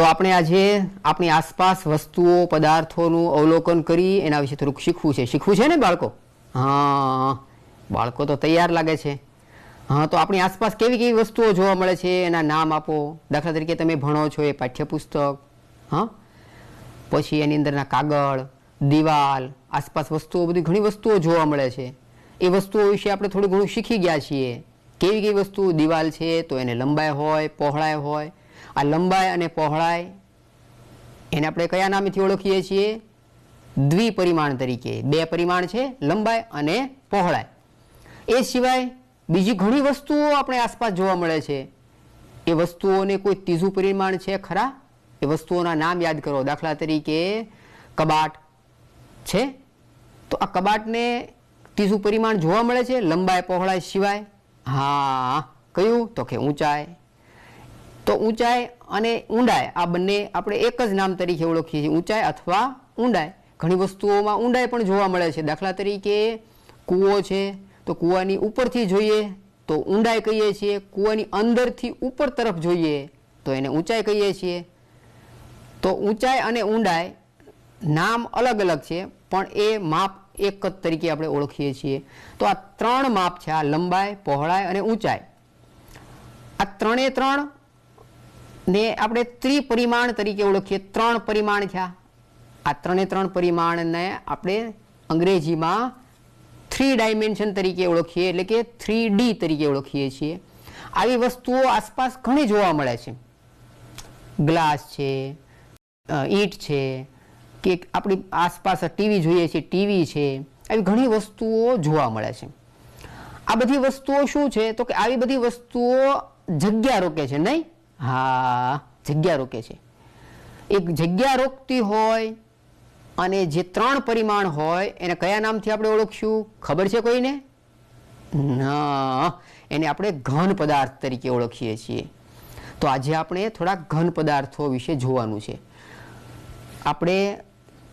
તો આપણે આજે આપણી આસપાસ વસ્તુઓ, પદાર્થોનું અવલોકન કરી એના વિશે થોડુંક શીખવું છે. શીખવું છે ને બાળકો? હા, બાળકો તો તૈયાર લાગે છે. હા, તો આપણી આસપાસ કેવી કેવી વસ્તુઓ જોવા મળે છે? એના નામ આપો. દાખલા તરીકે તમે ભણો છો, એ પાઠ્યપુસ્તક, હા? પછી એની અંદરના કાગળ, દિવાલ, આસપાસ વસ્તુઓ, બધી ઘણી વસ્તુઓ જોવા મળે છે. એ વસ્તુઓ વિશે આપણે થોડું ઘણું શીખી ગયા છીએ. કેવી કેવી વસ્તુ? દિવાલ છે તો એને લંબાઈ હોય, પહોળાઈ હોય આ લંબાઈ અને પહોળાઈ એને આપણે કયા નામથી ઓળખીએ છીએ? દ્વિપરિમાણ તરીકે. બે પરિમાણ છે, લંબાઈ અને પહોળાઈ. એ સિવાય બીજી ઘણી વસ્તુઓ આપણે આસપાસ જોવા મળે છે. એ વસ્તુઓને કોઈ ત્રીજું પરિમાણ છે ખરા? એ વસ્તુઓના નામ યાદ કરો. દાખલા તરીકે કબાટ છે. તો આ કબાટને ત્રીજું પરિમાણ જોવા મળે છે, લંબાઈ, પહોળાઈ સિવાય? હા. કયું? તો કે ઊંચાઈ. તો ઊંચાઈ અને ઊંડાઈ, આ બંને આપણે એક જ નામ તરીકે ઓળખીએ છીએ, ઊંચાઈ અથવા ઊંડાઈ. ઘણી વસ્તુઓમાં ઊંડાઈ પણ જોવા મળે છે. દાખલા તરીકે, કૂવો છે, તો કૂવાની ઉપરથી જોઈએ તો ઊંડાઈ કહીએ છીએ, કૂવાની અંદરથી ઉપર તરફ જોઈએ તો એને ઊંચાઈ કહીએ છીએ. તો ઊંચાઈ અને ઊંડાઈ નામ અલગ અલગ છે, પણ એ માપ એક જ તરીકે આપણે ઓળખીએ છીએ. તો આ ત્રણ માપ છે, આ લંબાઈ, પહોળાઈ અને ઊંચાઈ. આ ત્રણે ત્રણ ને આપણે ત્રિપરિમાણ તરીકે ઓળખીએ. ત્રણ પરિમાણ થયા. આ ત્રણે ત્રણ પરિમાણને આપણે અંગ્રેજીમાં થ્રી ડાયમેન્શન તરીકે ઓળખીએ, એટલે કે થ્રી ડી તરીકે ઓળખીએ છીએ. આવી વસ્તુઓ આસપાસ ઘણી જોવા મળે છે. ગ્લાસ છે ઈંટ છે, કે આપણી આસપાસ ટીવી જોઈએ છીએ ટીવી છે, આવી ઘણી વસ્તુઓ જોવા મળે છે. આ બધી વસ્તુઓ શું છે? તો કે આવી બધી વસ્તુઓ જગ્યા રોકે છે, નહીં? હા, જગ્યા રોકે છે. એક જગ્યા રોકતી હોય અને જે ત્રણ પરિમાણ હોય, એને કયા નામથી આપણે ઓળખશું? ખબર છે કોઈને? ના, એને આપણે ઘન પદાર્થ તરીકે ઓળખીએ છીએ. તો આજે આપણે થોડા ઘન પદાર્થો વિશે જોવાનું છે. આપણે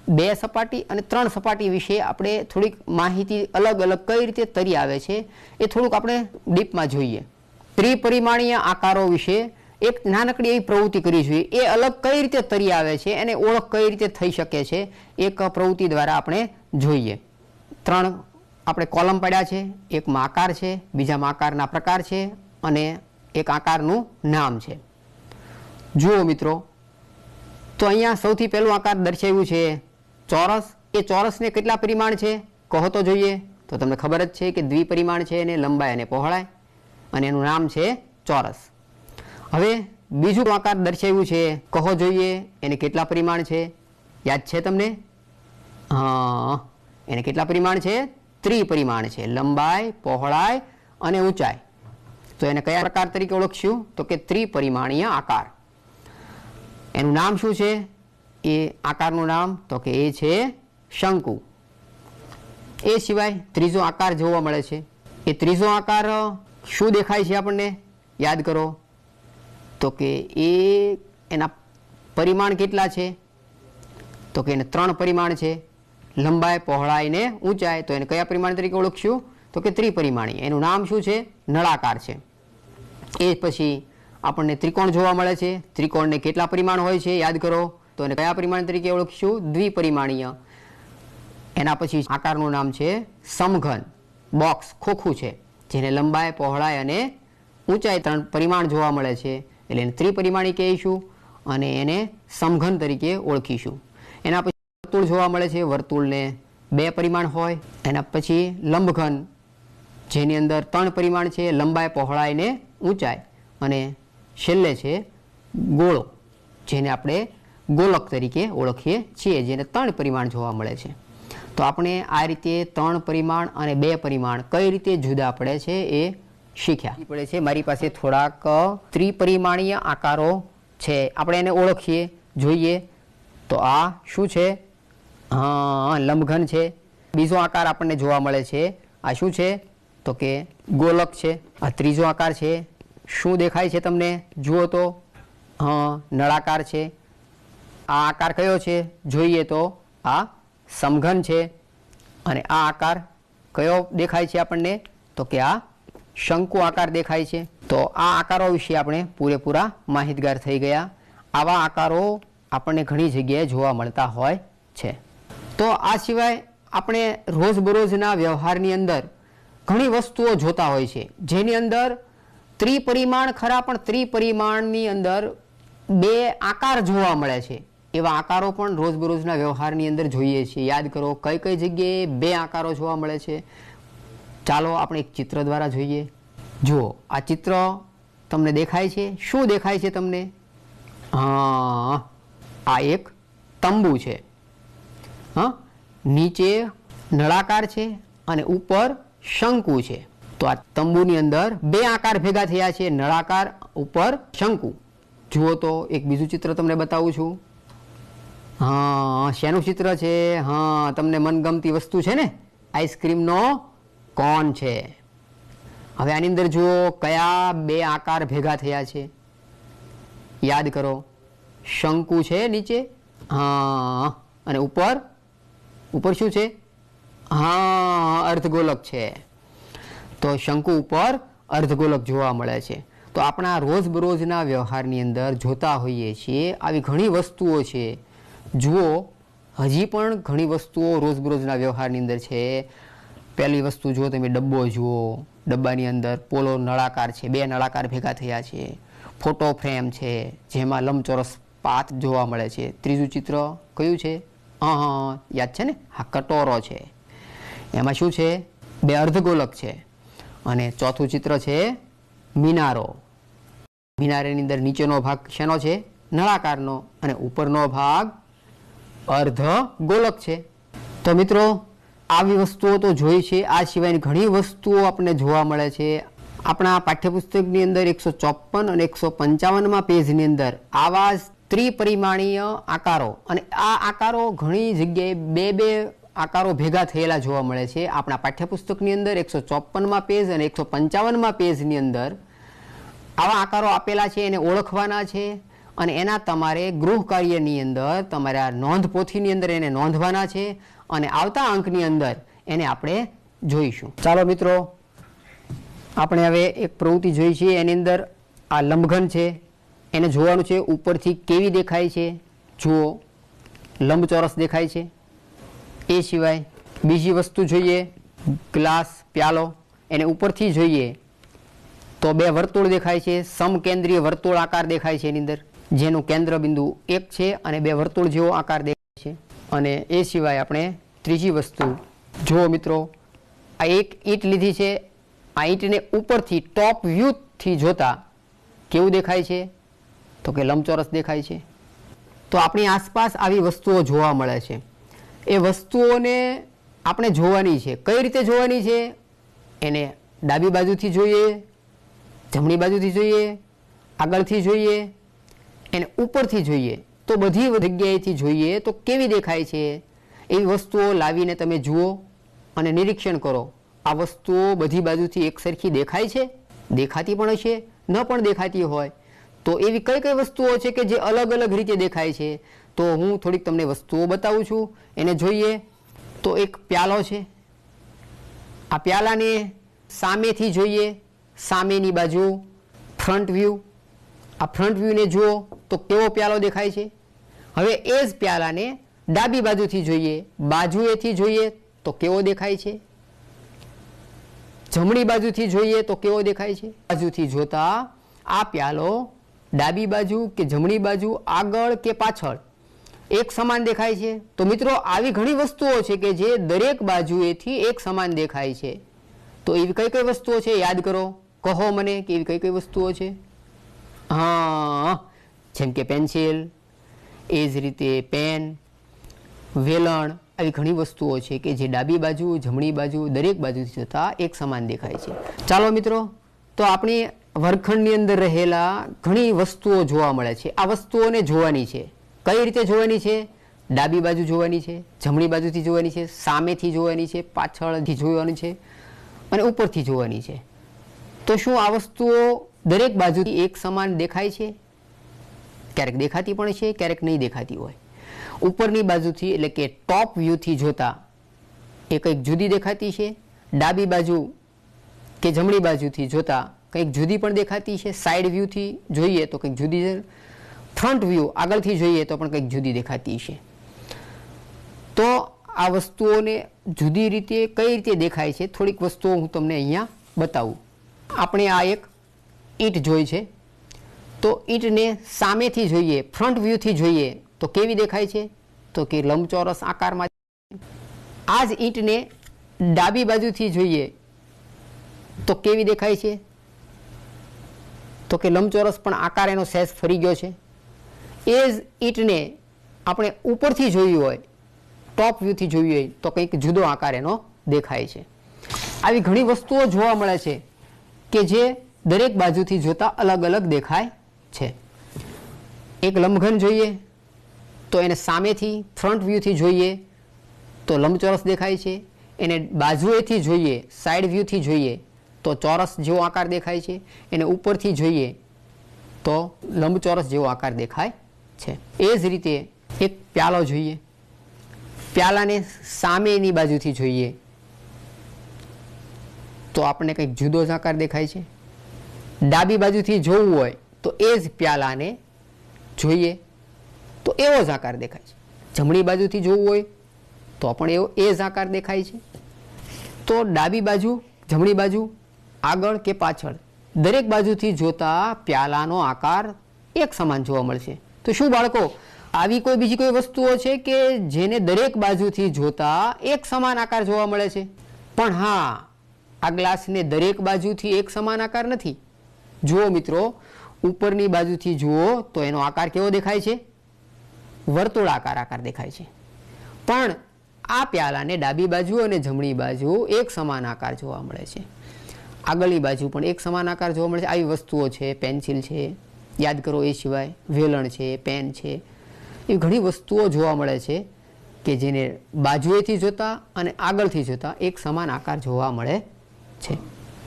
બે સપાટી અને ત્રણ સપાટી વિશે આપણે થોડીક માહિતી અલગ અલગ કઈ રીતે તરી આવે છે, એ થોડુંક આપણે ડીપમાં જોઈએ. ત્રિપરિમાણીય આકારો વિશે એક નાનકડી એવી પ્રવૃત્તિ કરી જોઈએ એ અલગ કઈ રીતે તરી આવે છે એને ઓળખ કઈ રીતે થઈ શકે છે, એક પ્રવૃત્તિ દ્વારા આપણે જોઈએ. ત્રણ આપણે કોલમ પડ્યા છે એકમાં આકાર છે બીજામાં આકારના પ્રકાર છે અને એક આકારનું નામ છે. જુઓ મિત્રો, તો અહીંયા સૌથી પહેલું આકાર દર્શાવ્યું છે ચોરસ. એ ચોરસને કેટલા પરિમાણ છે? કહો તો જોઈએ. તો તમને ખબર જ છે કે દ્વિપરિમાણ છે એને લંબાઈ અને પહોળાઈ. અને એનું નામ છે ચોરસ. હવે બીજું આકાર દર્શાવ્યું છે? કહો જોઈએ, એને કેટલા પરિમાણ છે? યાદ છે તમને? હા, એને કેટલા પરિમાણ છે? ત્રિપરિમાણ છે. લંબાઈ, પહોળાઈ અને ઊંચાઈ. તો એને કયા પ્રકાર તરીકે ઓળખશું? તો કે ત્રિપરિમાણીય આકાર. એનું નામ શું છે? એ આકારનું નામ તો કે એ છે શંકુ. એ સિવાય ત્રીજો આકાર જોવા મળે છે. એ ત્રીજો આકાર શું દેખાય છે આપણને? યાદ કરો. તો કે એ એના પરિમાણ કેટલા છે? તો કે એને ત્રણ પરિમાણ છે. લંબાઈ, પહોળાઈ ને ઊંચાઈ. તો એને કયા પરિમાણ તરીકે ઓળખશું? તો કે ત્રિપરિમાણીય. એનું નામ શું છે? નળાકાર છે. એ પછી આપણને ત્રિકોણ જોવા મળે છે. ત્રિકોણને કેટલા પરિમાણ હોય છે? યાદ કરો. તો એને કયા પરિમાણ તરીકે ઓળખશું? દ્વિપરિમાણીય. એના પછી આકારનું નામ છે સમઘન. બોક્સ ખોખું છે. જેને લંબાઈ, પહોળાઈ અને ઊંચાઈ ત્રણ પરિમાણ જોવા મળે છે. એટલે એને ત્રિપરિમાણી કહીશું અને એને સમઘન તરીકે ઓળખીશું. એના પછી વર્તુળ જોવા મળે છે. વર્તુળને બે પરિમાણ હોય. એના પછી લંબઘન, જેની અંદર ત્રણ પરિમાણ છે. લંબાઈ પહોળાઈ ને ઊંચાઈ. અને છેલ્લે છે ગોળો, જેને આપણે ગોલક તરીકે ઓળખીએ છીએ, જેને ત્રણ પરિમાણ જોવા મળે છે. તો આપણે આ રીતે ત્રણ પરિમાણ અને બે પરિમાણ કઈ રીતે જુદા પડે છે એ શીખ્યા. પડે છે, મારી પાસે થોડાક ત્રિપરિમાણીય આકારો છે. આપણે એને ઓળખીએ, જોઈએ. તો આ શું છે? લંબઘન છે. બીજો આકાર આપણને જોવા મળે છે. આ શું છે? તો કે ગોલક છે. આ ત્રીજો આકાર છે. શું દેખાય છે તમને? જુઓ તો. હા નળાકાર છે. આ આકાર કયો છે? જોઈએ તો. આ સમઘન છે. અને આ આકાર કયો દેખાય છે આપણને? તો કે આ શંકુ આકાર દેખાય છે. તો આ આકારો વિશે આપણે પૂરેપૂરા માહિતગાર થઈ ગયા. આવા આકારો આપણને ઘણી જગ્યાએ જોવા મળતા હોય છે. તો આ સિવાય આપણે રોજબરોજના વ્યવહારની અંદર ઘણી વસ્તુઓ જોતા હોય છે. જેની અંદર ત્રિપરિમાણ ખરા, પણ ત્રિપરિમાણની અંદર બે આકાર જોવા મળે છે. એવા આકારો પણ રોજબરોજના વ્યવહારની અંદર જોઈએ છીએ. યાદ કરો કઈ કઈ જગ્યાએ બે આકારો જોવા મળે છે. ચાલો આપણે એક ચિત્ર દ્વારા જોઈએ. જુઓ, આ ચિત્ર તમને દેખાય છે. શું દેખાય છે તમને? હા, આ એક તંબુ છે. હા, નીચે નળાકાર છે અને ઉપર શંકુ છે. તો આ તંબુની અંદર બે આકાર ભેગા થયા છે, નળાકાર, ઉપર શંકુ. જુઓ તો, એક બીજું ચિત્ર તમને બતાવું છું. હા, શેનું ચિત્ર છે? હા, તમને મનગમતી વસ્તુ છે ને? આઈસ્ક્રીમનો કોન છે? હવે આની અંદર જુઓ કયા બે આકાર ભેગા થયા છે. યાદ કરો, શંકુ છે નીચે, હા, અને ઉપર ઉપર શું છે? હા, અર્ધગોલક છે. તો શંકુ ઉપર અર્ધગોલક જોવા મળે છે. તો આપણા રોજબરોજના વ્યવહારની અંદર જોતા હોઈએ છીએ, આવી ઘણી વસ્તુઓ છે. જુઓ, હજી પણ ઘણી વસ્તુઓ રોજબરોજના વ્યવહારની અંદર છે. પહેલી વસ્તુ જુઓ તમે, ડબ્બો જુઓ, ડબ્બાની અંદર પોલો નળાકાર છે, બે નળાકાર ભેગા થયા છે, ફોટો ફ્રેમ છે, જેમાં લંબચોરસ પાત જોવા મળે છે. ત્રીજું ચિત્ર કયું છે? હા યાદ છે ને? હા, કટોરો છે. એમાં શું છે? બે અર્ધગોલક છે. અને ચોથું ચિત્ર છે મિનારો. મિનારેની અંદર નીચેનો ભાગ શેનો છે? નળાકારનો. અને ઉપરનો ભાગ અર્ધ ગોલક છે. તો મિત્રો આવી વસ્તુઓ તો જોઈ છે. આ સિવાયની ઘણી વસ્તુઓ આપણને જોવા મળે છે. આપણા પાઠ્યપુસ્તકની અંદર એકસો ચોપન અને એકસો પંચાવનમાં પેજની અંદર આવા ત્રિપરિમાણીય આકારો અને આ આકારો ઘણી જગ્યાએ બે બે આકારો ભેગા થયેલા જોવા મળે છે. આપણા પાઠ્યપુસ્તકની અંદર એકસો ચોપનમાં પેજ અને એકસો પંચાવનમાં પેજની અંદર આવા આકારો આપેલા છે એને ઓળખવાના છે. અને એના તમારે ગૃહ કાર્યની અંદર તમારા નોંધપોથીની નોંધ પોથીની અંદર એને નોંધવાના છે અને આવતા અંકની અંદર એને આપણે જોઈશું. ચાલો મિત્રો, આપણે હવે એક પ્રવૃત્તિ જોઈ છીએ એની અંદર આ લંબઘન છે. એને જોવાનું છે ઉપરથી કેવી દેખાય છે? જુઓ, લંબચોરસ દેખાય છે. એ સિવાય બીજી વસ્તુ જોઈએ, ગ્લાસ, પ્યાલો, એને ઉપરથી જોઈએ તો બે વર્તુળ દેખાય છે. સમકેન્દ્રીય વર્તુળ આકાર દેખાય છે એની અંદર. જેનું કેન્દ્ર બિંદુ એક છે અને બે વર્તુળ જેવો આકાર દેખાય છે. અને એ સિવાય આપણે ત્રીજી વસ્તુ, જુઓ મિત્રો, આ એક ઈંટ લીધી છે. આ ઈંટને ઉપરથી ટોપ વ્યૂથી જોતા કેવું દેખાય છે? તો કે લંબચોરસ દેખાય છે. તો આપણી આસપાસ આવી વસ્તુઓ જોવા મળે છે. એ વસ્તુઓને આપણે જોવાની છે. કઈ રીતે જોવાની છે? એને ડાબી બાજુથી જોઈએ, જમણી બાજુથી જોઈએ, આગળથી જોઈએ એને ઉપરથી જોઈએ. તો બધી જગ્યાએથી જોઈએ તો કેવી દેખાય છે? એવી વસ્તુઓ લાવીને તમે જુઓ અને નિરીક્ષણ કરો. આ વસ્તુઓ બધી બાજુથી એક સરખી દેખાય છે? દેખાતી પણ હશે, ન પણ દેખાતી હોય. તો એવી કઈ કઈ વસ્તુઓ છે કે જે અલગ અલગ રીતે દેખાય છે? તો હું થોડીક તમને વસ્તુઓ બતાવું છું. એને જોઈએ. તો એક પ્યાલો છે. આ પ્યાલાને સામેથી જોઈએ. સામેની બાજુ ફ્રન્ટ વ્યૂ આ ફ્રન્ટ વ્યૂને જુઓ તો કેવો પ્યાલો દેખાય છે? હવે એ જ પ્યાલાને ડાબી બાજુથી જોઈએ, બાજુએથી જોઈએ તો કેવો દેખાય છે? જમણી બાજુથી જોઈએ તો કેવો દેખાય છે? બાજુથી જોતા આ પ્યાલો ડાબી બાજુ કે જમણી બાજુ આગળ કે પાછળ એક સમાન દેખાય છે? તો મિત્રો, આવી ઘણી વસ્તુઓ છે કે જે દરેક બાજુએથી એક સમાન દેખાય છે. તો એવી કઈ કઈ વસ્તુઓ છે? યાદ કરો. કહો મને કે એવી કઈ કઈ વસ્તુઓ છે? હા, જેમ કે પેન્સિલ, એ જ રીતે પેન, વેલણ આવી ઘણી વસ્તુઓ છે કે જે ડાબી બાજુ, જમણી બાજુ, દરેક બાજુથી જતાં એક સમાન દેખાય છે. ચાલો મિત્રો, તો આપણી વર્ગખંડની અંદર રહેલા ઘણી વસ્તુઓ જોવા મળે છે. આ વસ્તુઓને જોવાની છે. કઈ રીતે જોવાની છે? ડાબી બાજુ જોવાની છે, જમણી બાજુથી જોવાની છે, સામેથી જોવાની છે, પાછળથી જોવાની છે અને ઉપરથી જોવાની છે. તો શું આ વસ્તુઓ દરેક બાજુથી એક સમાન દેખાય છે. ક્યારેક દેખાતી પણ છે, ક્યારેક નહીં દેખાતી હોય. ઉપરની બાજુથી, એટલે કે ટોપ વ્યૂથી જોતા, એ કંઈક જુદી દેખાતી છે. ડાબી બાજુ કે જમણી બાજુથી જોતા, કંઈક જુદી પણ દેખાતી છે. સાઈડ વ્યૂથી જોઈએ તો કંઈક જુદી ફ્રન્ટ વ્યૂ આગળથી જોઈએ તો પણ કંઈક જુદી દેખાતી છે. તો આ વસ્તુઓને જુદી રીતે કઈ રીતે દેખાય છે? થોડીક વસ્તુઓ હું તમને અહીંયા બતાવું. આપણે આ એક ઈંટ જોઈ છે? તો ઈંટને સામેથી જોઈએ, ફ્રન્ટ વ્યૂથી જોઈએ, તો કેવી દેખાય છે? તો કે લંબચોરસ આકારમાં આ જ ઈંટને ડાબી બાજુથી જોઈએ, તો કેવી દેખાય છે? તો કે લંબચોરસ પણ આકાર એનો સેસ ફરી ગયો છે. એ જ ઈંટને આપણે ઉપરથી જોયું હોય, ટોપ વ્યૂથી જોયું હોય, તો કંઈક જુદો આકાર એનો દેખાય છે. આવી ઘણી વસ્તુઓ જોવા મળે છે કે જે દરેક બાજુથી જોતા અલગ અલગ દેખાય છે. એક લંબઘન જોઈએ તો એને સામેથી ફ્રન્ટ વ્યૂથી જોઈએ તો લંબચોરસ દેખાય છે. એને બાજુએથી જોઈએ સાઈડ વ્યૂથી જોઈએ તો ચોરસ જેવો આકાર દેખાય છે. એને ઉપરથી જોઈએ તો લંબચોરસ જેવો આકાર દેખાય છે. એ જ રીતે એક પ્યાલો જોઈએ. પ્યાલાને સામેની બાજુથી જોઈએ તો આપણને કંઈક જુદો જ આકાર દેખાય છે. ડાબી બાજુથી જોવું હોય તો એ જ પ્યાલાને જોઈએ. તો એવો જ આકાર દેખાય છે. જમણી બાજુથી જોવું હોય તો પણ એવો એ જ આકાર દેખાય છે. તો ડાબી બાજુ, જમણી બાજુ, આગળ કે પાછળ દરેક બાજુથી જોતા પ્યાલાનો આકાર એક સમાન જોવા મળશે. તો શું બાળકો, આવી કોઈ બીજી કોઈ વસ્તુઓ છે કે જેને દરેક બાજુથી જોતા એક સમાન આકાર જોવા મળે છે? પણ હા, આ ગ્લાસને દરેક બાજુથી એક સમાન આકાર નથી. જુઓ મિત્રો, ઉપરની બાજુથી જુઓ તો એનો આકાર કેવો દેખાય છે? વર્તુળ આકાર દેખાય છે. પણ આ પ્યાલાને ડાબી બાજુ અને જમણી બાજુ એક સમાન આકાર જોવા મળે છે. આગળની બાજુ પણ એક સમાન આકાર જોવા મળે છે. આવી વસ્તુઓ છે, પેન્સિલ છે, યાદ કરો એ સિવાય, વેલણ છે, પેન છે. એવી ઘણી વસ્તુઓ જોવા મળે છે કે જેને બાજુએથી જોતા અને આગળથી જોતા એક સમાન આકાર જોવા મળે છે.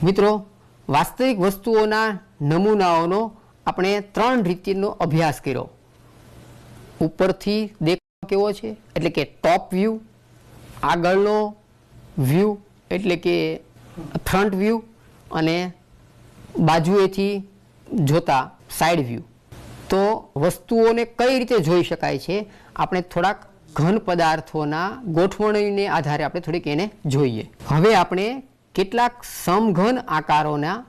મિત્રો વાસ્તવિક વસ્તુઓના નમૂનાઓનો આપણે ત્રણ રીતિનો અભ્યાસ કર્યો. ઉપરથી દેખાવ કેવો છે? એટલે કે ટોપ વ્યૂ આગળનો વ્યૂ એટલે કે ફ્રન્ટ વ્યૂ અને બાજુએથી જોતા સાઈડ વ્યૂ તો વસ્તુઓને કઈ રીતે જોઈ શકાય છે? આપણે થોડાક ઘન પદાર્થોના ગોઠવણીને આધારે આપણે થોડીક એને જોઈએ. હવે આપણે કેટલાક સમઘન આકારોના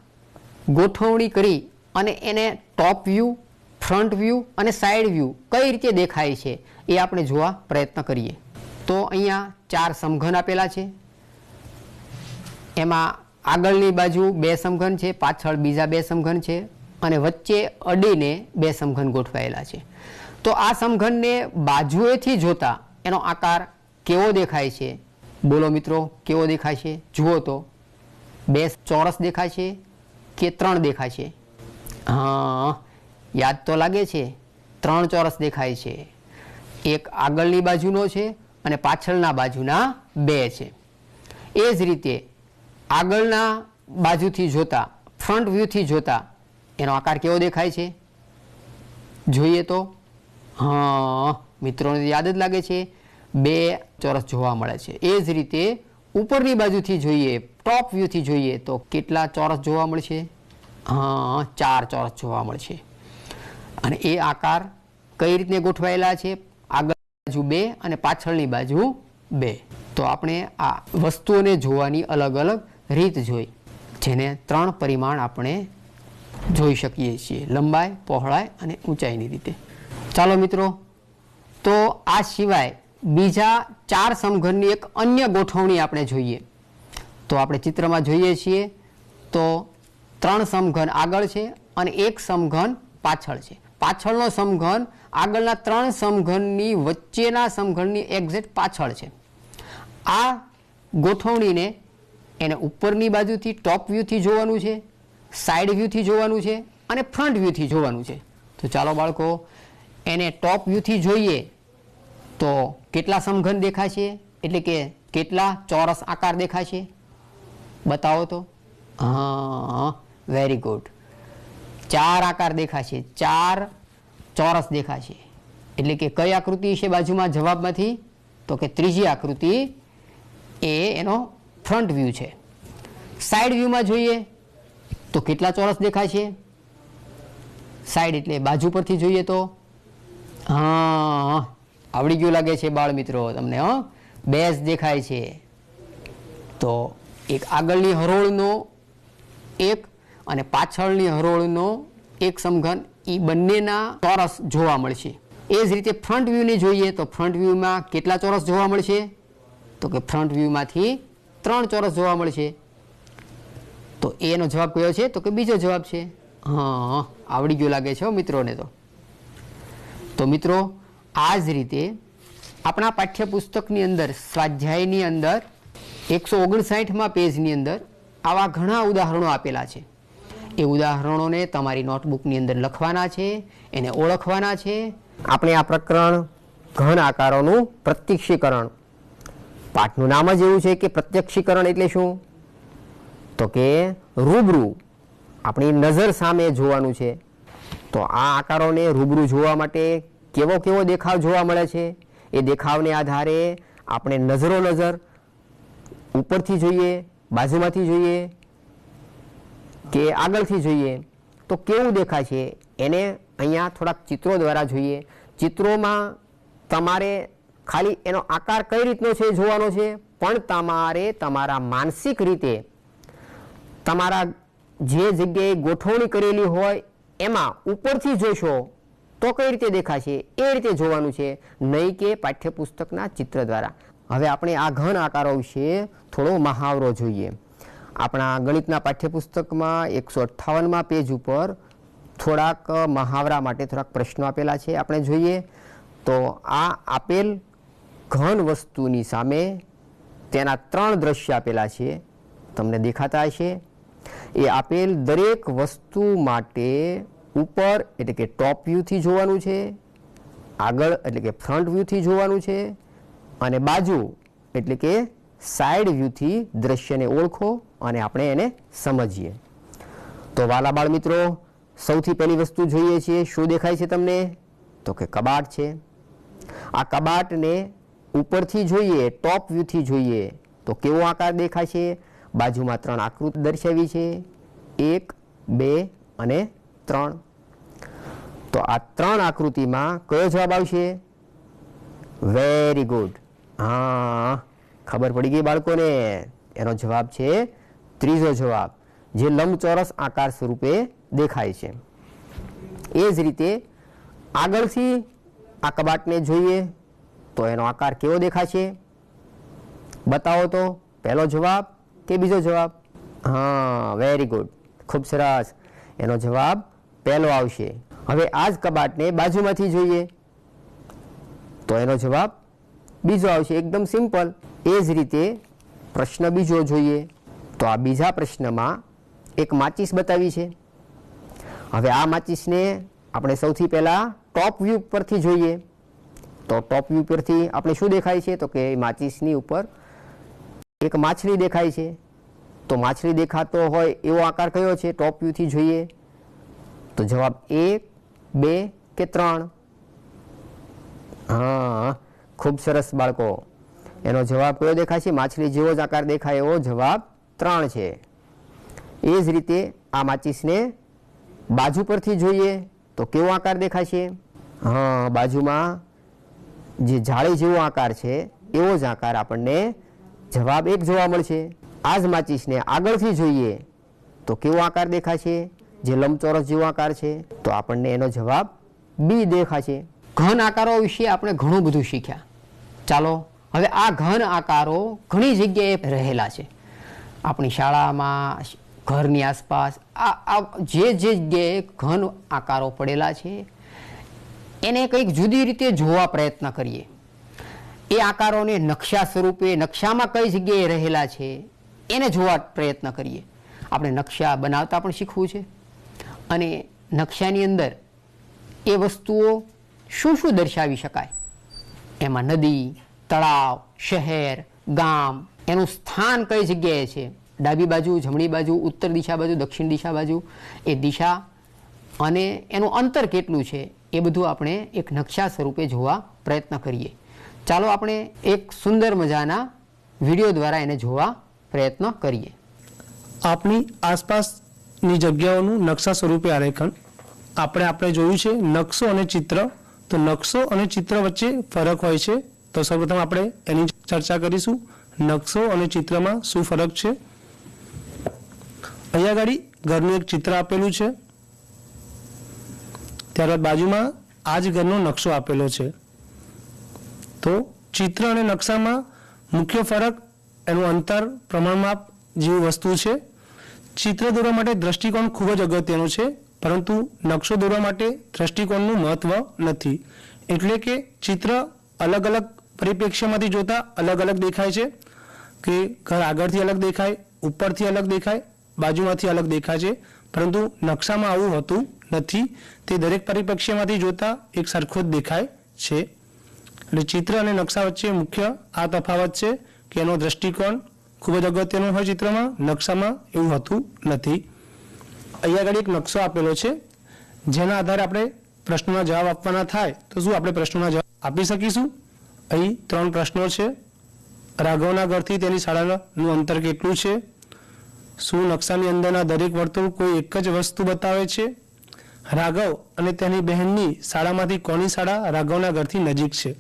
ગોઠવણી કરી અને એને ટોપ વ્યૂ ફ્રન્ટ વ્યૂ અને સાઈડ વ્યૂ કઈ રીતે દેખાય છે એ આપણે જોવા પ્રયત્ન કરીએ. તો અહીંયા ચાર સમઘન આપેલા છે. એમાં આગળની બાજુ બે સમઘન છે, પાછળ બીજા બે સમઘન છે અને વચ્ચે અડીને બે સમઘન ગોઠવાયેલા છે. તો આ સમઘનને બાજુએથી જોતા એનો આકાર કેવો દેખાય છે? બોલો મિત્રો, કેવો દેખાય છે? જુઓ તો. બે ચોરસ દેખાય છે કે ત્રણ દેખાય છે? હા, યાદ તો લાગે છે. ત્રણ ચોરસ દેખાય છે. એક આગળની બાજુનો છે અને પાછળના બાજુના બે છે. એ જ રીતે આગળના બાજુથી જોતા, ફ્રન્ટ વ્યૂથી જોતા, એનો આકાર કેવો દેખાય છે? જોઈએ તો. હા, મિત્રોને યાદ જ લાગે છે. બે ચોરસ જોવા મળે છે. એ જ રીતે ઉપરની બાજુથી જોઈએ ટોપ વ્યૂથી જોઈએ તો કેટલા ચોરસ જોવા મળશે? હા, ચાર ચોરસ જોવા મળશે. અને એ આકાર કઈ રીતે ગોઠવાયેલા છે? આગળ બાજુ બે અને પાછળની બાજુ બે. તો આપણે આ વસ્તુઓને જોવાની અલગ અલગ રીત જોઈ, જેને ત્રણ પરિમાણ આપણે જોઈ શકીએ છીએ. લંબાઈ, પહોળાઈ અને ઊંચાઈની રીતે. ચાલો મિત્રો, તો આ સિવાય બીજા ચાર સમઘનની એક અન્ય ગોઠવણી આપણે જોઈએ. તો આપણે ચિત્રમાં જોઈએ છીએ તો ત્રણ સમઘન આગળ છે અને એક સમઘન પાછળ છે. પાછળનો સમઘન આગળના ત્રણ સમઘનની વચ્ચેના સમઘનની એક્ઝેક્ટ પાછળ છે. આ ગોઠવણીને એને ઉપરની બાજુથી ટોપ વ્યૂથી જોવાનું છે સાઈડ વ્યૂથી જોવાનું છે અને ફ્રન્ટ વ્યૂથી જોવાનું છે. તો ચાલો બાળકો, એને ટોપ વ્યૂથી જોઈએ તો કેટલા સમઘન દેખાશે? એટલે કે કેટલા ચોરસ આકાર દેખાશે? બતાવો તો? હા વેરી ગુડ ચાર આકાર દેખાશે. ચાર ચોરસ દેખાશે. એટલે કે કઈ આકૃતિ છે બાજુમાં જવાબમાંથી? તો કે ત્રીજી આકૃતિ એ એનો ફ્રન્ટ વ્યૂ છે. સાઈડ વ્યૂમાં જોઈએ તો કેટલા ચોરસ દેખાય છે સાઈડ એટલે બાજુ પરથી જોઈએ તો? હા, આવડી ગયું લાગે છે બાળ મિત્રો તમને, હં. બેઝ દેખાય છે. તો એક આગળની હરોળનો એક અને પાછળની હરોળનો એક સમઘન એ બંનેના ચોરસ જોવા મળશે. એ જ રીતે ફ્રન્ટ વ્યૂને જોઈએ તો ફ્રન્ટ વ્યૂમાં કેટલા ચોરસ જોવા મળશે? તો કે ફ્રન્ટ વ્યૂમાંથી ત્રણ ચોરસ જોવા મળશે. તો એનો જવાબ કયો છે? તો કે બીજો જવાબ છે. હા, આવડી ગયો લાગે છે મિત્રોને તો. તો મિત્રો, આ જ રીતે આપણા પાઠ્યપુસ્તકની અંદર, સ્વાધ્યાયની અંદર એકસો ઓગણસાઠમાં પેજની અંદર આવા ઘણા ઉદાહરણો આપેલા છે. એ ઉદાહરણોને તમારી નોટબુકની અંદર લખવાના છે, એને ઓળખવાના છે. આપણે આ પ્રકરણ ઘન આકારોનું પ્રત્યક્ષીકરણ. પાઠનું નામ જ એવું છે કે પ્રત્યક્ષીકરણ એટલે શું? તો કે રૂબરૂ આપણી નજર સામે જોવાનું છે. તો આ આકારોને રૂબરૂ જોવા માટે કેવો કેવો દેખાવ જોવા મળે છે? એ દેખાવને આધારે આપણે નજરો નજર ઉપરથી જોઈએ, બાજુમાંથી જોઈએ કે આગળથી જોઈએ, તો કેવું દેખાય છે એને અહીંયા થોડાક ચિત્રો દ્વારા જોઈએ. ચિત્રોમાં તમારે ખાલી એનો આકાર કઈ રીતનો છે જોવાનો છે? પણ તમારે તમારા માનસિક રીતે તમારા જે જગ્યાએ ગોઠવણી કરેલી હોય, એમાં ઉપરથી જોશો, તો કઈ રીતે દેખાશે? એ રીતે જોવાનું છે. નહીં કે પાઠ્યપુસ્તકના ચિત્ર દ્વારા. હવે આપણે આ ઘન આકારો વિશે થોડો મહાવરો જોઈએ. આપણા ગણિતના પાઠ્યપુસ્તકમાં એકસો અઠ્ઠાવનમાં પેજ ઉપર થોડાક મહાવરા માટે થોડાક પ્રશ્નો આપેલા છે. આપણે જોઈએ તો આ આપેલ ઘન વસ્તુની સામે તેના ત્રણ દ્રશ્ય આપેલા છે. તમને દેખાતા હશે. એ આપેલ દરેક વસ્તુ માટે ઉપર એટલે કે ટોપ વ્યૂથી જોવાનું છે, આગળ એટલે કે ફ્રન્ટ વ્યૂથી જોવાનું છે અને બાજુ, એટલે કે સાઈડ વ્યૂથી દ્રશ્યને ઓળખો અને આપણે એને સમજીએ. તો વાલા બાળ મિત્રો, સૌથી પહેલી વસ્તુ જોઈએ છીએ શું દેખાય છે તમને? તો કે કબાટ છે. આ કબાટને ઉપરથી જોઈએ ટોપ વ્યૂથી જોઈએ, તો કેવો આકાર દેખાય છે? બાજુમાં ત્રણ આકૃતિ દર્શાવી છે. એક, બે અને ત્રણ. તો આ ત્રણ આકૃતિમાં કયો જવાબ આવશે? વેરી ગુડ હા, ખબર પડી ગઈ બાળકોને? એનો જવાબ છે, ત્રીજો જવાબ, જે લંબચોરસ આકાર સ્વરૂપે દેખાય છે. એ જ રીતે આગળથી આ કબાટને જોઈએ તો એનો આકાર કેવો દેખાશે? બતાવો તો, પહેલો જવાબ કે બીજો જવાબ? હા વેરી ગુડ ખૂબ સરસ. એનો જવાબ પહેલો આવશે. હવે આ જ કબાટને બાજુમાંથી જોઈએ તો એનો જવાબ બીજો આવશે એકદમ સિમ્પલ. એ જ રીતે પ્રશ્ન બીજો જોઈએ. તો આ બીજા પ્રશ્નમાં એક માચિસ બતાવી છે. હવે આ માચિસને આપણે સૌથી પહેલાં ટોપ વ્યૂ પરથી જોઈએ. તો ટોપ વ્યૂ પરથી આપણે શું દેખાય છે? તો કે માચિસની ઉપર એક માછલી દેખાય છે. તો માછલી દેખાતો હોય એવો આકાર કયો છે? ટોપ વ્યૂથી જોઈએ. તો જવાબ એક, બે કે ત્રણ? હા. ખૂબ સરસ બાળકો. એનો જવાબ કયો દેખાય છે? માછલી જેવો જ આકાર દેખાય એવો જવાબ ત્રણ છે. એ જ રીતે આ માચીસને બાજુ પરથી જોઈએ તો કેવો આકાર દેખાશે હા, બાજુમાં જે જાળી જેવો આકાર છે, એવો જ આકાર આપણને જવાબ એક જોવા મળશે. આ જ માચીસને આગળથી જોઈએ તો કેવો આકાર દેખાશે જે લંબચોરસ જેવો આકાર છે, તો આપણને એનો જવાબ બી દેખાશે. ઘન આકારો વિશે આપણે ઘણું બધું શીખ્યા. ચાલો, હવે આ ઘન આકારો ઘણી જગ્યાએ રહેલા છે. આપણી શાળામાં, ઘરની આસપાસ, આ જે જે જગ્યાએ ઘન આકારો પડેલા છે, એને કંઈક જુદી રીતે જોવા પ્રયત્ન કરીએ. એ આકારોને નકશા સ્વરૂપે, નકશામાં કઈ જગ્યાએ રહેલા છે, એને જોવા પ્રયત્ન કરીએ. આપણે નકશા બનાવતા પણ શીખવું છે. અને નકશાની અંદર એ વસ્તુઓ શું શું દર્શાવી શકાય? એમાં નદી, તળાવ, શહેર, ગામ એનું સ્થાન કઈ જગ્યાએ છે? ડાબી બાજુ, જમણી બાજુ, ઉત્તર દિશા બાજુ, દક્ષિણ દિશા બાજુ? એ દિશા અને એનું અંતર કેટલું છે? એ બધું આપણે એક નકશા સ્વરૂપે જોવા પ્રયત્ન કરીએ. ચાલો આપણે એક સુંદર મજાના વીડિયો દ્વારા એને જોવા પ્રયત્ન કરીએ. આપણી આસપાસની જગ્યાઓનું નકશા સ્વરૂપે આલેખન. આપણે આપણે જોયું છે નકશો અને ચિત્ર તો નકશો અને ચિત્ર વચ્ચે ફરક હોય છે. તો સૌપ્રથમ આપણે એની ચર્ચા કરીશું. નકશો અને ચિત્રમાં શું ફરક છે? અહીંયા આગળ ઘરનું એક ચિત્ર આપેલું છે. ત્યારબાદ બાજુમાં આ જ ઘરનો નકશો આપેલો છે. તો ચિત્ર અને નકશામાં મુખ્ય ફરક એનું અંતર, પ્રમાણમાપ જેવી વસ્તુ છે. ચિત્ર દોરવા માટે દ્રષ્ટિકોણ ખૂબ જ અગત્યનો છે. પરંતુ નકશો દોરવા માટે દ્રષ્ટિકોણનું મહત્વ નથી. એટલે કે ચિત્ર અલગ અલગ પરિપ્રેક્ષ્યમાંથી જોતા અલગ અલગ દેખાય છે, કે ઘર આગળથી અલગ દેખાય, ઉપરથી અલગ દેખાય, બાજુમાંથી અલગ દેખાય છે, પરંતુ નકશામાં આવું હોતું નથી. તે દરેક પરિપ્રેક્ષ્યમાંથી જોતા એક સરખો જ દેખાય છે. એટલે ચિત્ર અને નકશા વચ્ચે મુખ્ય આ તફાવત છે કે એનો દ્રષ્ટિકોણ ખૂબ જ અગત્યનો હોય ચિત્રમાં, નકશામાં એવું હોતું નથી. અહીંયા આગળ એક નકશો આપેલો છે. જેના આધારે આપણે પ્રશ્નોના જવાબ આપવાના થાય તો શું આપણે પ્રશ્નોના જવાબ આપી શકીશું? અહીં ત્રણ પ્રશ્નો છે. રાઘવના ઘરથી તેની શાળાનું અંતર કેટલું છે? શું નકશાની અંદરના દરેક વર્તુળ કોઈ એક જ વસ્તુ બતાવે છે? રાઘવ અને તેની બહેનની શાળામાંથી કોની શાળા રાઘવના ઘરથી નજીક છે?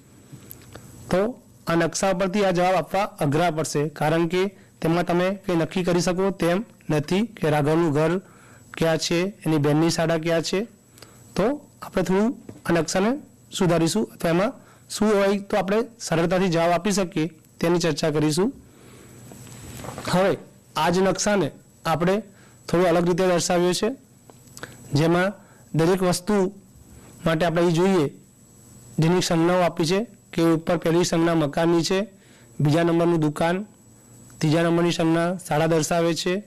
તો આ નકશા પરથી આ જવાબ આપવા અઘરા પડશે. કારણ કે તેમાં તમે કંઈ નક્કી કરી શકો તેમ નથી કે રાઘવનું ઘર ક્યાં છે? એની બહેનની શાળા ક્યાં છે? તો આપણે થોડું આ નકશાને સુધારીશું. અથવા એમાં શું હોય તો આપણે સરળતાથી જવાબ આપી શકીએ. તેની ચર્ચા કરીશું. હવે, આ જ નકશાને આપણે થોડું અલગ રીતે દર્શાવ્યો છે. જેમાં દરેક વસ્તુ માટે આપણે એ જોઈએ, જેની સંજ્ઞાઓ આપી છે, કે ઉપર પહેલી સંજ્ઞા મકાનની છે, બીજા નંબરનું દુકાન, ત્રીજા નંબરની સંજ્ઞા શાળા દર્શાવે છે,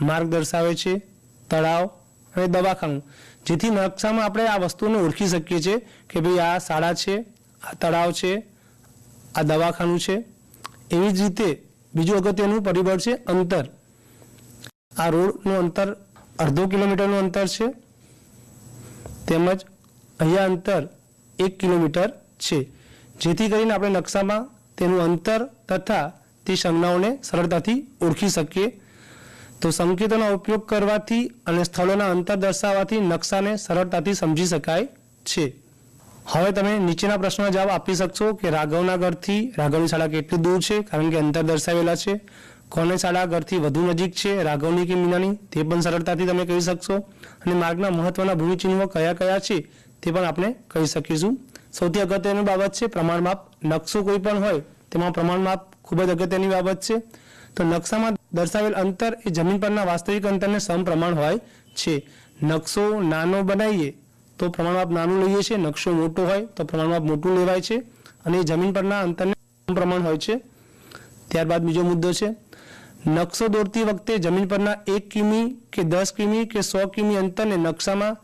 માર્ગ દર્શાવે છે તળાવ અને દવાખાનું, જેથી નકશામાં આપણે આ વસ્તુને ઓળખી શકીએ છીએ કે ભાઈ આ શાળા છે, આ તળાવ છે, આ દવાખાનું છે. એવી જ રીતે બીજું અગત્યનું પરિબળ છે અંતર. આ રોડનું અંતર અડધો કિલોમીટરનું અંતર છે. તેમજ અહીંયા અંતર એક કિલોમીટર છે. જેથી કરીને આપણે નકશામાં તેનું અંતર તથા તે સંજ્ઞાઓને સરળતાથી ઓળખી શકીએ. તો સંકેતોનો ઉપયોગ કરવાથી અને સ્થળોના અંતર દર્શાવવાથી નકશાને સરળતાથી સમજી શકાય છે. હવે તમે નીચેના પ્રશ્નનો જવાબ આપી શકશો કે રાઘવના ઘરથી રાઘવની શાળા કેટલી દૂર છે, કારણ કે અંતર દર્શાવેલા છે. કોને શાળા ઘરથી વધુ નજીક છે, રાઘવની કે મીનાની, તે પણ સરળતાથી તમે કહી શકશો. અને માર્ગના મહત્વના ભૂમિચિહ્નો કયા કયા છે, તે પણ આપણે કહી શકીશું. સૌથી અગત્યની બાબત છે પ્રમાણમાપ. નકશો કોઈ પણ હોય, તેમાં પ્રમાણમાપ ખૂબ જ અગત્યની બાબત છે. તો નકશામાં દર્શાવેલ અંતર એ જમીન પરના વાસ્તવિક અંતરને સમપ્રમાણ હોય છે. નકશો નાનો બનાવીએ તો પ્રમાણમાપ નાનું લઈએ છીએ. નકશો મોટો હોય તો પ્રમાણમાપ મોટું લેવાય છે. અને એ જમીન પરના અંતરને સમપ્રમાણ હોય છે. ત્યારબાદ બીજો મુદ્દો છે. નકશો દોરતી વખતે જમીન પરના એક કિમી કે દસ કિમી કે સો કિમી અંતરને નકશામાં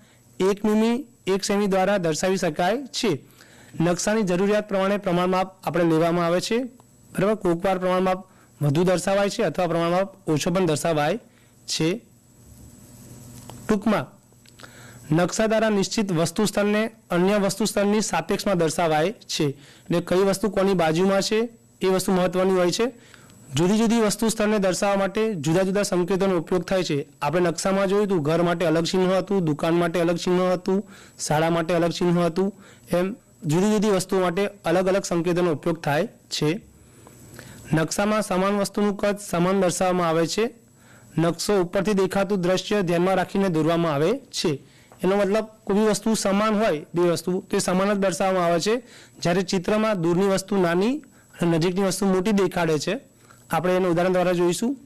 એક મિમી, એક સેમી દ્વારા દર્શાવી શકાય છે. નકશાની જરૂરિયાત પ્રમાણે પ્રમાણમાપ આપણે લેવામાં આવે છે. બરાબર? કોકવાર પ્રમાણમાપ વધુ દર્શાવાય છે અથવા પ્રમાણમાં ઓછો પણ દર્શાવાય છે. ટૂંકમાં નકશા દ્વારા નિશ્ચિત વસ્તુ સ્તરને અન્ય વસ્તુ સ્તરની સાપેક્ષમાં દર્શાવાય છે. એટલે કઈ વસ્તુ કોની બાજુમાં છે, એ વસ્તુ મહત્વની હોય છે. જુદી જુદી વસ્તુ સ્થળને દર્શાવવા માટે જુદા જુદા સંકેતોનો ઉપયોગ થાય છે. આપણે નકશામાં જોયું હતું, ઘર માટે અલગ ચિહ્ન હતું, દુકાન માટે અલગ ચિહ્ન હતું, શાળા માટે અલગ ચિહ્ન હતું. એમ જુદી જુદી વસ્તુઓ માટે અલગ અલગ સંકેતોનો ઉપયોગ થાય છે. નકશામાં સમાન વસ્તુનું કદ સમાન દર્શાવવામાં આવે છે. નકશો ઉપરથી દેખાતું દ્રશ્ય ધ્યાનમાં રાખીને દોરવામાં આવે છે. એનો મતલબ કોઈ વસ્તુ સમાન હોય, બે વસ્તુ, તે સમાન જ દર્શાવવામાં આવે છે. જ્યારે ચિત્રમાં દૂરની વસ્તુ નાની અને નજીકની વસ્તુ મોટી દેખાડે છે. આપણે એનું ઉદાહરણ દ્વારા જોઈશું.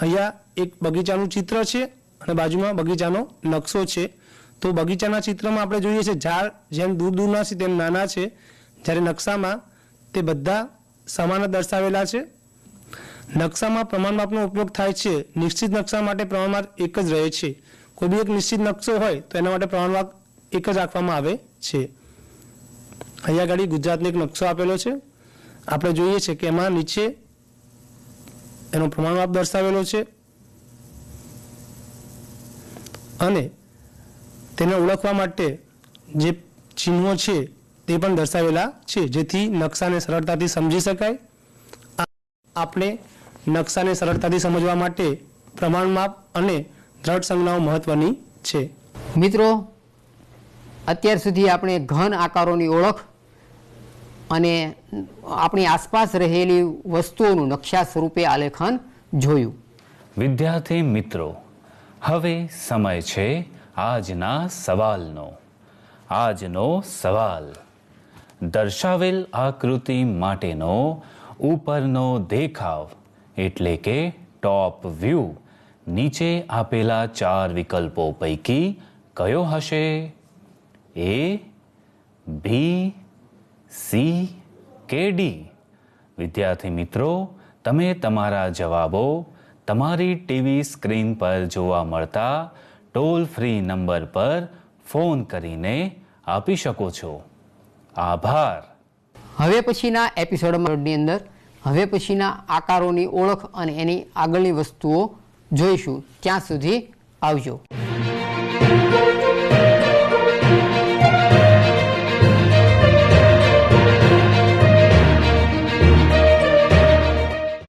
અહીંયા એક બગીચાનું ચિત્ર છે અને બાજુમાં બગીચાનો નકશો છે. તો બગીચાના ચિત્રમાં આપણે જોઈએ છે, ઝાડ જેમ દૂર દૂરના છે તેમ નાના છે. જ્યારે નકશામાં તે બધા સમાન દર્શાવેલા છે. નકશામાં પ્રમાણમાપનો ઉપયોગ થાય છે. નિશ્ચિત નકશા માટે પ્રમાણમાપ એક જ રહે છે. કોઈ બી એક નિશ્ચિત નકશો હોય તો એના માટે પ્રમાણમાપ એક જ રાખવામાં આવે છે. અહીંયા આગળ ગુજરાતનો એક નકશો આપેલો છે. આપણે જોઈએ છે કે એમાં નીચે એનો પ્રમાણમાપ દર્શાવેલો છે. અને તેને ઓળખવા માટે જે ચિહ્નો છે તે પણ દર્શાવેલા છે. જેથી નકશાને સરળતાથી સમજી શકાય. આપણે નકશાને સરળતાથી સમજવા માટે પ્રમાણમાપ અને દ્રઢ સંજ્ઞાઓ મહત્વની છે. મિત્રો અત્યાર સુધી આપણે ઘન આકારોની ઓળખ અને આપણી આસપાસ રહેલી વસ્તુઓનું નકશા સ્વરૂપે આલેખન જોયું. વિદ્યાર્થી મિત્રો હવે સમય છે આજના સવાલનો. આજનો સવાલ. દર્શાવેલ આકૃતિ માટેનો ઉપરનો દેખાવ એટલે કે ટોપ વ્યૂ. નીચે આપેલા ચાર વિકલ્પો પૈકી કયો હશે? એ, બી, સી, કે, ડી. વિદ્યાર્થી મિત્રો, તમે તમારા જવાબો તમારી ટીવી સ્ક્રીન પર જોવા મળતા ટોલ ફ્રી નંબર પર ફોન કરીને આપી શકો છો. આભાર. હવે પછીના એપિસોડની અંદર હવે પછીના આકારોની ઓળખ અને એની આગળની વસ્તુઓ જોઈશું. ત્યાં સુધી આવજો.